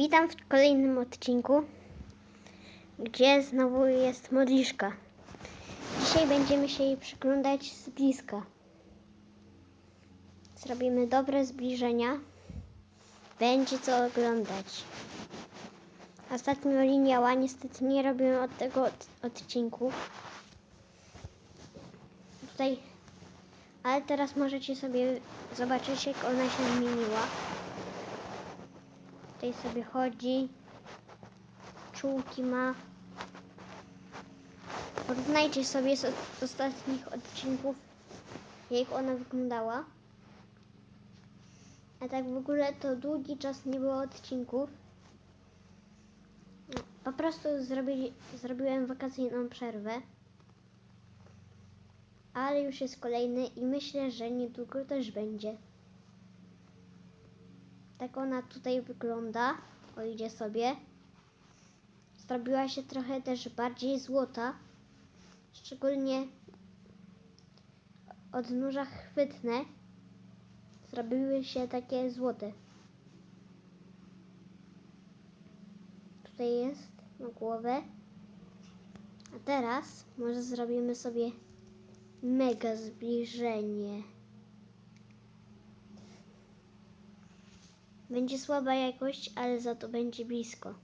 Witam w kolejnym odcinku, gdzie znowu jest modliszka. Dzisiaj będziemy się jej przyglądać z bliska. Zrobimy dobre zbliżenia. Będzie co oglądać. Ostatnio liniała, niestety nie robiłem od tego od, odcinku. Tutaj, ale teraz możecie sobie zobaczyć, jak ona się zmieniła. Tutaj sobie chodzi. Czułki ma. Porównajcie sobie z ostatnich odcinków, jak ona wyglądała. A tak w ogóle to długi czas nie było odcinków. Po prostu zrobili, zrobiłem wakacyjną przerwę. Ale już jest kolejny i myślę, że niedługo też będzie. Tak ona tutaj wygląda. O, idzie sobie. Zrobiła się trochę też bardziej złota. Szczególnie odnóża chwytne zrobiły się takie złote. Tutaj jest na głowę. A teraz może zrobimy sobie mega zbliżenie. Będzie słaba jakość, ale za to będzie blisko.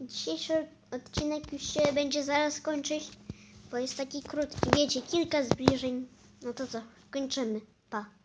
Dzisiejszy odcinek już się będzie zaraz kończyć, bo jest taki krótki. Wiecie, kilka zbliżeń. No to co, kończymy. Pa.